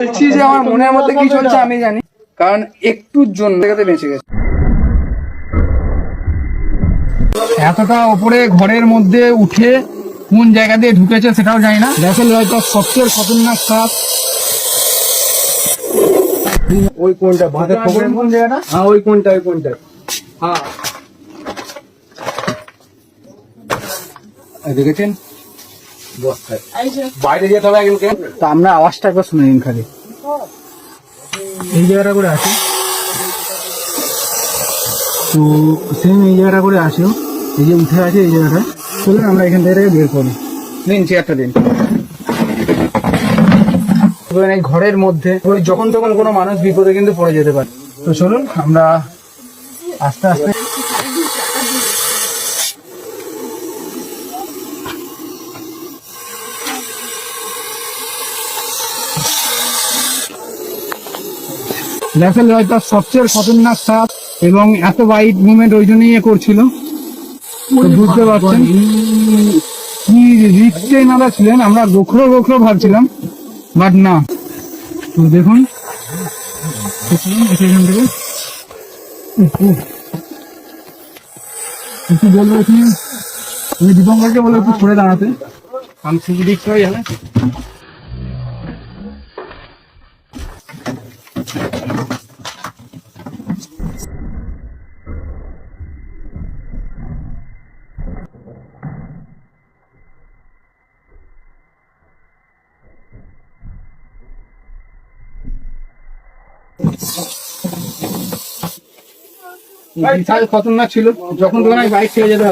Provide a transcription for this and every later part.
বলছি যে আমার মনের মধ্যে কি চলছে আমি জানি। কারণ একটুর জন্য বেঁচে গেছে। এতটা ওপরে ঘরের মধ্যে উঠে কোন জায়গা দিয়ে ঢুকেছে সেটাও জানি না। দেখেন সবচেয়ে খতরনাক সাপ। ওই কোনটা? বাঁধে খবরের কোন জায়গাটা? হ্যাঁ ওই কোনটা ওই কোনটা? হ্যাঁ। দেখেছেন? বাইরে যেতে হবে একজনকে? তো আমরা আওয়াজটা একবার শুনে নিন খালি। এই জায়গাটা করে আছে তো সেম এই জায়গাটা করে আছে এই যে উঠে আছে এই জায়গাটা। চলুন আমরা এখান থেকে বের করি। দিন চেয়ারটা দিন। এবার এই ঘরের মধ্যে। ওই যখন তখন কোনো মানুষ বিপদে কিন্তু পড়ে যেতে পারে। তো চলুন আমরা আস্তে আস্তে লেফেল হয়তো সবচেয়ে খতরনাক সাপ এবং এত বাইট মুভমেন্ট ওই জন্যই ইয়ে করছিল। বুঝতে পারছেন? কি রিক্সে নালা ছিলেন? আমরা গোখরো গোখরো ভাবছিলাম বাট না। তো দেখুন। এখান থেকে। একটু বলব এখানে? আমি দীপঙ্করকে বলব একটু সরে দাঁড়াতে। কারণ শুধু বিশাল খতরনাক ছিল। যখন তখন আমি বাইক ছেড়ে যেতে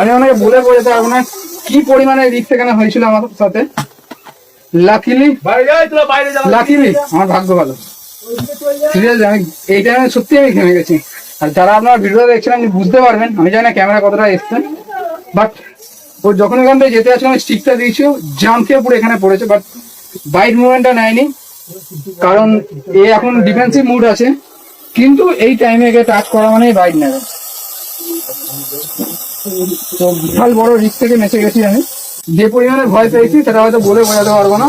আমি অনেকে বলে বোঝাতে পারব না কি পরিমাণে রিক্স এখানে হয়েছিল আমার সাথে। লাকিলি। লাকিলি আমার ভাগ্য ভালো। সিরিয়াসলি আমি এই টাইমে সত্যি আমি ঘেমে গেছি। আর যারা আপনার ভিডিও দেখছেন আপনি বুঝতে পারবেন আমি জানি না ক্যামেরা কতটা এসছে বাট ও যখন এখান থেকে যেতে আসলে আমি স্টিকটা দিয়েছি জাম খেয়ে পুরো এখানে পড়েছে বাট বাইট মুভমেন্টটা নেয়নি, কারণ এ এখন ডিফেন্সিভ মুড আছে, কিন্তু এই টাইমে একে টাচ করা মানেই বাইট নেবে। তো বিশাল বড় রিস্ক থেকে মেসে গেছি আমি। যে পরিমাণে ভয় পেয়েছি, সেটা হয়তো বলে বোঝাতে পারব না।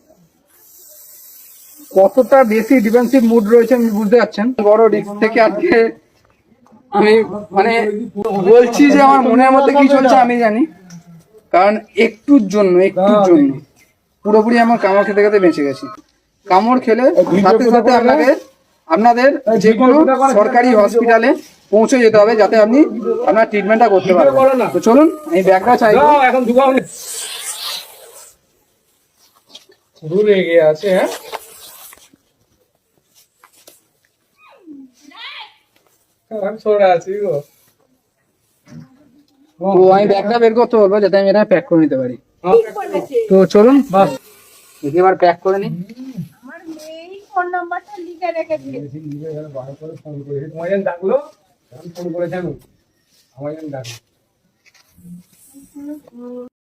কতটা বেশি ডিফেন্সিভ মুড রয়েছে আমি বুঝতে পারছেন? বড় রিস্ক থেকে আজকে আমি মানে বলছি যে আমার মনের মধ্যে কি চলছে আমি জানি। কারণ একটুর জন্য একটুর জন্য পুরোপুরি আমার কামড় খেতে খেতে বেঁচে গেছি। কামড় খেলে সাথে সাথে আপনাকে আপনাদের যে কোনো সরকারি হসপিটালে পৌঁছে যেতে হবে যাতে আপনি আপনার ট্রিটমেন্টটা করতে পারেন। তো চলুন আমি ব্যাগটা চাই। এখন। দূরে গিয়ে আছে হ্যাঁ আমি সরে আছি গো তো আমি ব্যাগটা বের করতে বলব যাতে আমি এটা প্যাক করে নিতে পারি। হ্যাঁ। তো চলুন বাস। দেখি এবার প্যাক করে নিই ফোন নাম্বারটা লিখে তোমায় যেন ডাকলো আমি ফোন করে জানো আমার যেন ডাকলো।